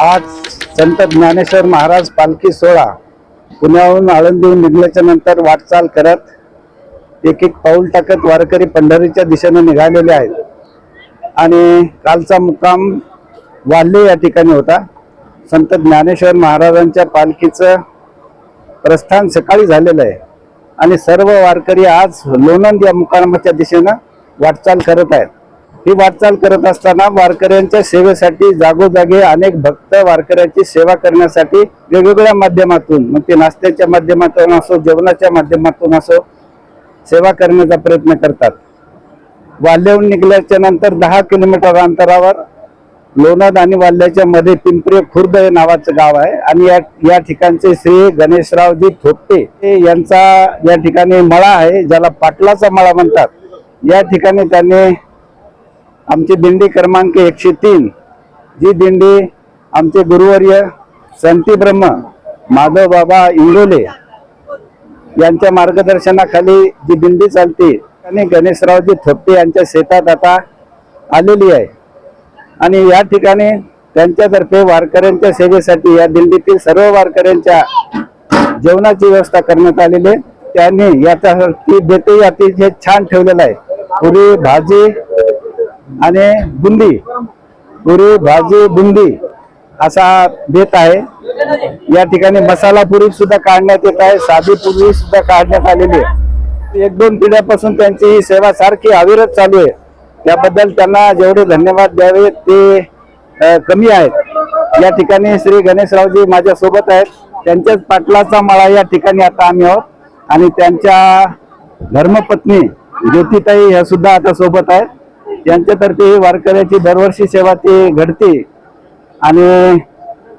आज संत ज्ञानेश्वर महाराज पालखी सोहळा पुण्याहून आळंदीहून निघल्याच्या नंतर वाटचाल करत एक एक पाऊल टाकत वारकरी पंढरीच्या दिशेने निघालेले आहेत. आणि कालचा मुक्काम वाल्हे या ठिकाणी होता. संत ज्ञानेश्वर महाराजांच्या पालखीचं प्रस्थान सकाळी झालेलं आहे. आणि सर्व वारकरी आज लोणंद या मुक्कामाच्या दिशेनं वाटचाल करत आहेत. ही वाटचाल करत असताना वारकऱ्यांच्या सेवेसाठी जागोजागी अनेक भक्त वारकऱ्यांची सेवा करण्यासाठी वेगवेगळ्या माध्यमातून मग ते नाश्त्याच्या माध्यमातून असो जेवणाच्या माध्यमातून असो सेवा करण्याचा प्रयत्न करतात. वाल्ह्याहून निघल्याच्या नंतर दहा किलोमीटर अंतरावर लोणाद आणि वाल्ह्याच्या मध्ये पिंपरी खुर्द हे नावाचं गाव आहे. आणि या या ठिकाणचे श्री गणेशरावजी थोपटे यांचा या ठिकाणी मळा आहे ज्याला पाटलाचा मळा म्हणतात. या ठिकाणी त्यांनी आमची दिंडी क्रमांक एकशे तीन. जी दिंडी आमचे गुरुवर्य संती ब्रह्म माधव बाबा इंगोले यांच्या मार्गदर्शनाखाली जी दिंडी चालते आणि गणेशरावजी थोपटे यांच्या शेतात आता आलेली आहे. आणि या ठिकाणी त्यांच्यातर्फे वारकऱ्यांच्या सेवेसाठी या दिंडीतील सर्व वारकऱ्यांच्या जेवणाची व्यवस्था करण्यात आलेली आहे. त्यांनी याच्यासाठी बेतही अतिशय छान ठेवलेला आहे. पुरी भाजी आणि बुंदी पुरी भाजी बुंदी असा देत आहे. या ठिकाणी मसाला पुरी सुद्धा काढण्यात येत आहे. साधी पुरी सुद्धा काढण्यात आलेली आहे. एक दोन पिढ्यापासून त्यांची ही सेवा सारखी अविरत चालू आहे. त्याबद्दल त्यांना जेवढे धन्यवाद द्यावे ते कमी आहेत. या ठिकाणी श्री गणेशरावजी माझ्या सोबत आहेत. त्यांच्याच पाटलाचा मळा या ठिकाणी आता आम्ही आहोत. आणि त्यांच्या धर्मपत्नी ज्योतिताई ह्या सुद्धा आता सोबत आहेत. त्यांच्यातर्फे ही वारकऱ्याची दरवर्षी सेवा ती घडते. आणि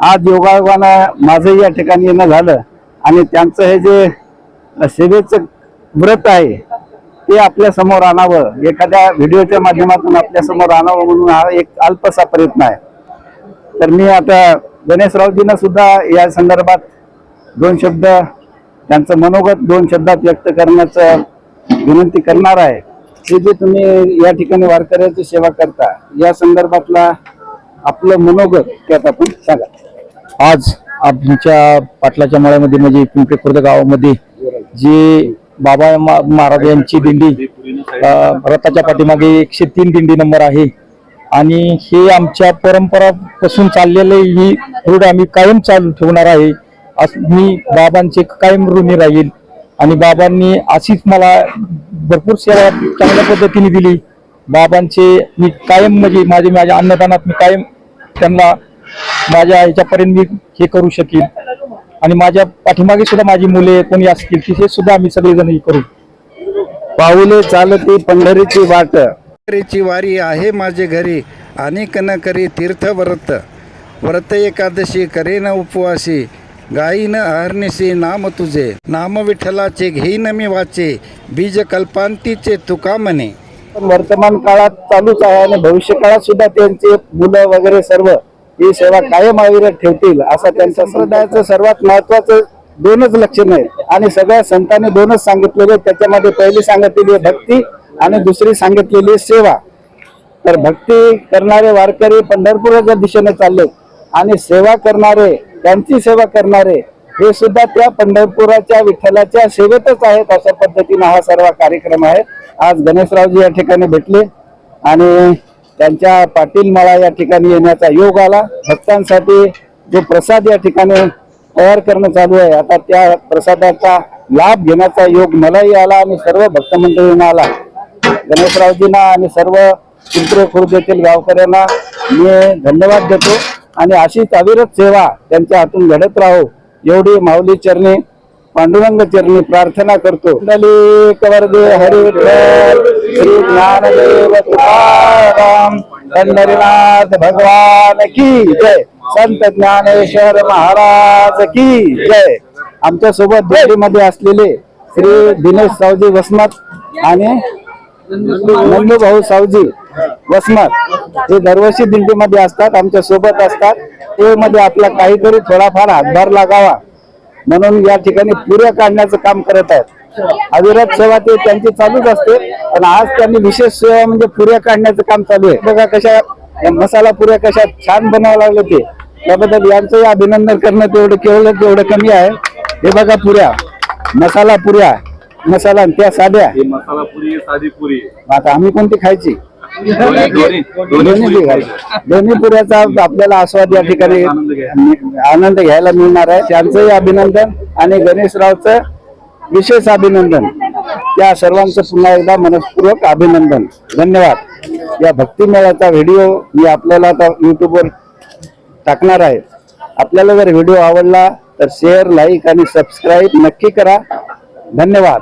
आज योगायोगानं माझंही या ठिकाणी येणं झालं. आणि त्यांचं हे जे सेवेचं व्रत आहे ते आपल्यासमोर आणावं. एखाद्या व्हिडिओच्या माध्यमातून आपल्यासमोर आणावं म्हणून हा एक अल्पसा प्रयत्न आहे. तर मी आता गणेशरावजींना सुद्धा या संदर्भात दोन शब्द त्यांचं मनोगत दोन शब्दात व्यक्त करण्याचं विनंती करणार आहे. हे जे तुम्ही या ठिकाणी वारकऱ्याची सेवा करता या संदर्भातला आपलं मनोगत त्यात आपण सांगा. आज आमच्या पाटलाच्या मळ्यामध्ये म्हणजे पिंपरी खुर्द गावामध्ये जी बाबा मा- महाराज यांची दिंडी रथाच्या पाठीमागे एकशे तीन दिंडी नंबर आहे. आणि हे आमच्या परंपरापासून चाललेले ही रूढ आम्ही कायम चालू ठेवणार आहे. मी बाबांचे कायम ऋणी राहील. आणि बाबांनी अशीच मला भरपूर सेवा चांगल्या पद्धतीने दिली. बाबांचे मी कायम म्हणजे माझे माझ्या अन्नदानात मी कायम त्यांना माझ्या ह्याच्यापर्यंत मी हे करू शकेन. आणि माझ्या पाठीमागे सुद्धा माझी मुले कोणी असतील की हे सुद्धा आम्ही सगळेजण हे करू. पाऊले चालते पंढरीची वाट. पंढरीची वारी आहे माझे घरी. अनेक न करी तीर्थ व्रत व्रत एकादशी करेन उपवासी. गाईन अहर्निशी नाम तुझे. नाम विठ्ठलाचे घेईन मी वाचे. बीज कल्पांतीचे तुका म्हणे. वर्तमान काळात चालूच आहे आणि भविष्य काळात सुद्धा त्यांचे मुलं वगैरे सर्व ही सेवा कायम अविरत ठेवतील असं त्यांच्या संप्रदायाचं सर्वात महत्वाचं दोनच लक्षण आहेत आणि सगळ्या संतांनी दोनच सांगितलेले. त्याच्यामध्ये पहिली सांगितलेली आहे भक्ती आणि दुसरी सांगितलेली आहे सेवा. तर भक्ती करणारे वारकरी पंढरपुराच्या दिशेने चालले आणि सेवा करणारे त्यांची सेवा करणारे हे सुद्धा त्या पंढरपुराच्या विठ्ठलाच्या सेवेतच आहेत अशा पद्धतीनं हा सर्व कार्यक्रम आहे. आज गणेशरावजी या ठिकाणी भेटले आणि त्यांच्या पाटील मळा या ठिकाणी येण्याचा योग आला. भक्तांसाठी जो प्रसाद या ठिकाणी तयार करणं चालू आहे आता त्या प्रसादाचा लाभ घेण्याचा योग मलाही आला आणि सर्व भक्त मंडळींना आला. गणेशरावजींना आणि सर्व पिंपरे खुर्द येथील गावकऱ्यांना मी धन्यवाद देतो. आणि अशीच अविरत सेवा त्यांच्या हातून घडत राहो एवढी माऊली चरणी पांडुरंग चरणी प्रार्थना करतो. कुंडली कवर्दे हरी श्री ज्ञानदेव तुकाराम पंढरीनाथ भगवान की जय. संत ज्ञानेश्वर महाराज की जय. आमच्यासोबत दिल्लीमध्ये असलेले श्री दिनेश सावजी वसमत आणि नंदूभाऊ सावजी वसमत हे दरवर्षी दिंडीमध्ये असतात आमच्यासोबत असतात. ते मध्ये आपला काहीतरी थोडाफार हातभार लागावा. म्हणून या ठिकाणी पुऱ्या काढण्याचं काम करत आहेत. अविरत सेवा ते त्यांची चालूच असते पण आज त्यांनी विशेष सेवा म्हणजे पुऱ्या काढण्याचं काम चालू आहे. बघा कशा मसाला पुऱ्या कशा छान बनावं लागले ते. त्याबद्दल यांचंही अभिनंदन करणं तेवढं केवढं तेवढं कमी आहे. हे बघा पुऱ्या मसाला पुऱ्या. मसाला आणि त्या साध्या? ही मसाला पुरी आहे, साधी पुरी. आहे. आता आम्ही कोणती खायची? दोन्ही- दोन्ही- दोन्ही दोन्ही पुरी बी खायच्या. खायची. दोन्ही पुऱ्याचा आपल्याला आस्वाद या ठिकाणी आनंद घ्या. आनंद घ्यायला मिळणार आहे. त्यांचंही अभिनंदन आणि गणेशरावचं विशेष अभिनंदन. त्या सर्वांचं पुन्हा एकदा मनस्पूर्वक अभिनंदन. धन्यवाद. या भक्तिमेळ्याचा व्हिडिओ मी आपल्याला आता युट्यूबवर टाकणार आहे. आपल्याला जर व्हिडिओ आवडला तर शेअर लाईक आणि सबस्क्राईब नक्की करा. धन्यवाद.